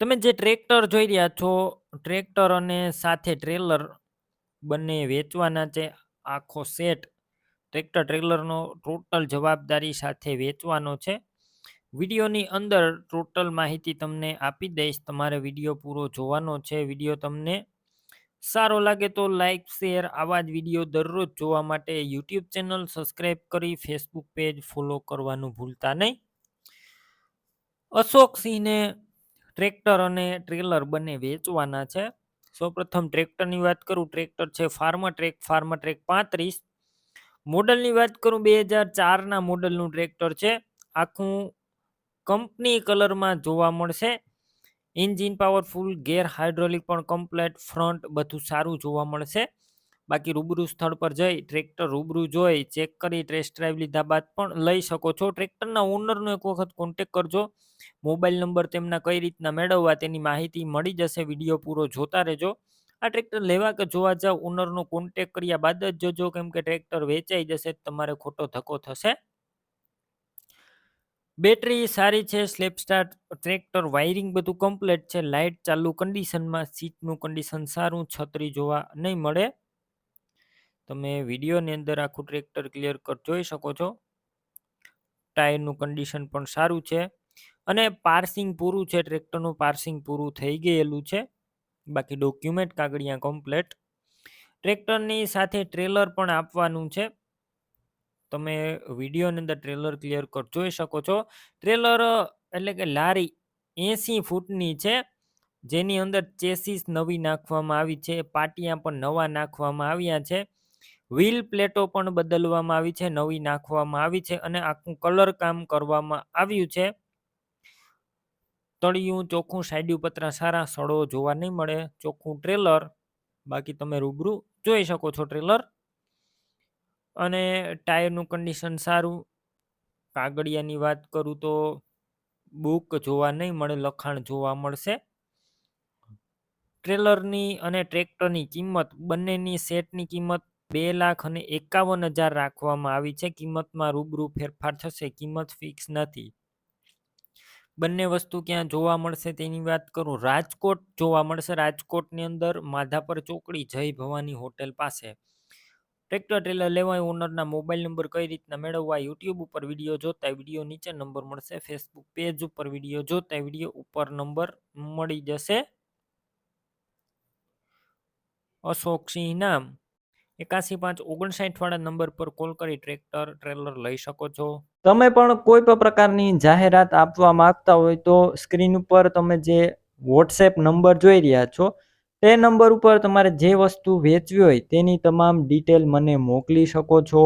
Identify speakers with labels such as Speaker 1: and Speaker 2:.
Speaker 1: તમે જે ટ્રેક્ટર જોઈ રહ્યા છો, ટ્રેક્ટર અને સાથે ટ્રેલર બંને વેચવાના છે. આખો સેટ ટ્રેક્ટર ટ્રેલરનો ટોટલ જવાબદારી સાથે વેચવાનો છે. વિડીયોની અંદર ટોટલ માહિતી તમને આપી દઈશ. તમારે વીડિયો પૂરો જોવાનો છે. વીડિયો તમને સારો લાગે તો લાઇક શેર આવા જ વીડિયો દરરોજ જોવા માટે યુટ્યુબ ચેનલ સબસ્ક્રાઈબ કરી ફેસબુક પેજ ફોલો કરવાનું ભૂલતા નહીં. અશોકસિંહને ટ્રેક્ટર અને ટ્રેલર બંને વેચવાના છે. સૌપ્રથમ ટ્રેક્ટરની વાત કરું, ટ્રેક્ટર છે ફાર્મા ટ્રેક ફાર્મા ટ્રેક પાંત્રીસ. મોડલની વાત કરું, બે હજાર ચારના મોડલનું ટ્રેક્ટર છે. આખું કંપની કલરમાં જોવા મળશે. એન્જિન પાવરફુલ, ગેર હાઇડ્રોલિક પણ કમ્પ્લેટ, ફ્રન્ટ બધું સારું જોવા મળશે. બાકી રૂબરૂ સ્થળ પર જઈ ટ્રેક્ટર રૂબરૂ જોઈ ચેક કરી ટેસ્ટ ડ્રાઈવ લીધા બાદ પણ લઈ શકો છો. ટ્રેક્ટરના ઓનરનો એક વખત કોન્ટેક કરજો. મોબાઈલ નંબર તેમના કઈ રીતના મેળવવા તેની માહિતી મળી જશે. વીડિયો પૂરો જોતા રહેજો. આ ટ્રેક્ટર લેવા કે જોવા જાવ ઓનરનો કોન્ટેક કર્યા બાદ જ જોજો. કેમ કે ટ્રેક્ટર વેચાઈ જશે તમારે ખોટો ધક્કો થશે. બેટરી સારી છે સ્લેપ સ્ટાર્ટ ટ્રેક્ટર વાયરિંગ બધું કમ્પ્લીટ છે. લાઇટ ચાલુ કન્ડિશનમાં સીટનું કન્ડિશન સારું, છત્રી જોવા નહીં મળે. તમે વિડીયોની અંદર આખું ટ્રેક્ટર ક્લિયર કટ જોઈ શકો છો. ટાયરનું કન્ડિશન પણ સારું છે અને પાર્સિંગ પૂરું છે, ટ્રેક્ટરનું પાર્સિંગ પૂરું થઈ ગયેલું છે. બાકી ડોક્યુમેન્ટ કાગળિયા કમ્પ્લેટ. ટ્રેક્ટરની સાથે ટ્રેલર પણ આપવાનું છે. તમે વિડીયોની અંદર ટ્રેલર ક્લિયર કટ જોઈ શકો છો. ટ્રેલર, એટલે કે લારી એંસી ફૂટની છે, જેની અંદર ચેસીસ નવી નાખવામાં આવી છે, પાટિયા પણ નવા નાખવામાં આવ્યા છે. વ્હીલ પ્લેટો પણ બદલવામાં આવી છે, નવી નાખવામાં આવી છે અને આખું કલર કામ કરવામાં આવ્યું છે. તળિયું, ચોખ્ખું, સાઈડ પતરા સારા સડો જોવા નહીં મળે. ચોખ્ખું ટ્રેલર બાકી તમે રૂબરૂ જોઈ શકો છો ટ્રેલર અને ટાયરનું કન્ડિશન સારું. કાગળિયાની વાત કરું તો બુક જોવા નહીં મળે, લખાણ જોવા મળશે. ટ્રેલરની અને ટ્રેક્ટરની કિંમત, બંનેની સેટની કિંમત બે લાખ અને એકાવન હજાર રાખવામાં આવી છે. કિંમતમાં રૂબરૂ ફેરફાર થશે. કિંમત ફિક્સ નથી. બંને વસ્તુ ક્યાં જોવા મળશે તેની વાત કરું. રાજકોટ જોવા મળશે. રાજકોટની અંદર માધાપર ચોકડી જય ભવાની હોટેલ પાસે. ટ્રેક્ટર ટ્રેલર લેવાય ઓનરના મોબાઈલ નંબર કઈ રીતના મેળવવા યુટ્યુબ ઉપર વીડિયો જોતા વીડિયો નીચે નંબર મળશે. ફેસબુક પેજ ઉપર વીડિયો જોતા વીડિયો ઉપર નંબર મળી જશે. અશોકસિંહ નામ. એકાસી પાંચ ઓગણસાઠ વાળા નંબર પર કોલ કરી ટ્રેક્ટર, ટ્રેલર લઈ શકો છો. તમે પણ કોઈ પણ પ્રકારની જાહેરાત આપવા માંગતા હોય તો સ્ક્રીન ઉપર તમે જે વોટ્સએપ નંબર જોઈ રહ્યા છો, તે નંબર ઉપર તમારે જે વસ્તુ વેચવી હોય તેની તમામ ડિટેલ મને મોકલી શકો છો.